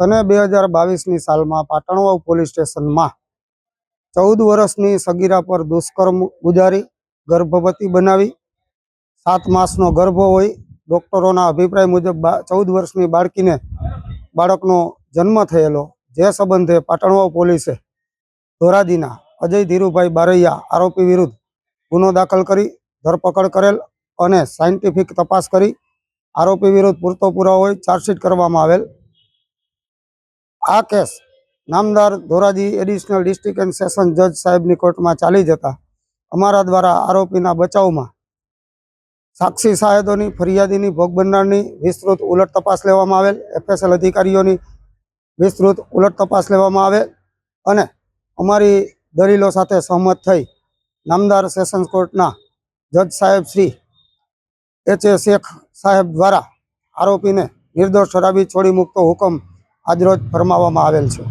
સને બે હજાર બાવીસની સાલમાં પાટણવાવ પોલીસ સ્ટેશનમાં ચૌદ વર્ષની સગીરા પર દુષ્કર્મ ગુજારી, ગર્ભવતી બનાવી. સાત માસનો ગર્ભ હોય. ડૉક્ટરોના અભિપ્રાય મુજબ ચૌદ વર્ષની બાળકીને બાળકનો જન્મ થયેલો. જે સંબંધે પાટણવાવ પોલીસે ધોરાજીના અજય ધીરુભાઈ બારૈયા આરોપી વિરુદ્ધ ગુનો દાખલ કરી, ધરપકડ કરેલ અને સાયન્ટિફિક તપાસ કરી. આરોપી વિરુદ્ધ પૂરતો પુરાવો હોય ચાર્જશીટ કરવામાં આવેલ. આ કેસ નામદાર Dhoraji additional district and session જજ સાહેબની કોર્ટમાં ચાલી જતા અમારા દ્વારા આરોપીના બચાવમાં સાક્ષી સાહેદોની ફરિયાદીની ભોગ બનનારની વિસ્તૃત ઉલટ તપાસ લેવામાં આવેલ, એફએસએલ અધિકારીઓની વિસ્તૃત ઉલટ તપાસ લેવામાં આવેલ અને અમારી દલીલો સાથે સહમત થઈ નામદાર સેશન્સ કોર્ટના જજ સાહેબ શ્રી એચ એ શેખ સાહેબ દ્વારા આરોપીને નિર્દોષ ઠરાવી છોડી મૂકતો હુકમ આજરોજ ફરમાવવામાં આવેલ છે.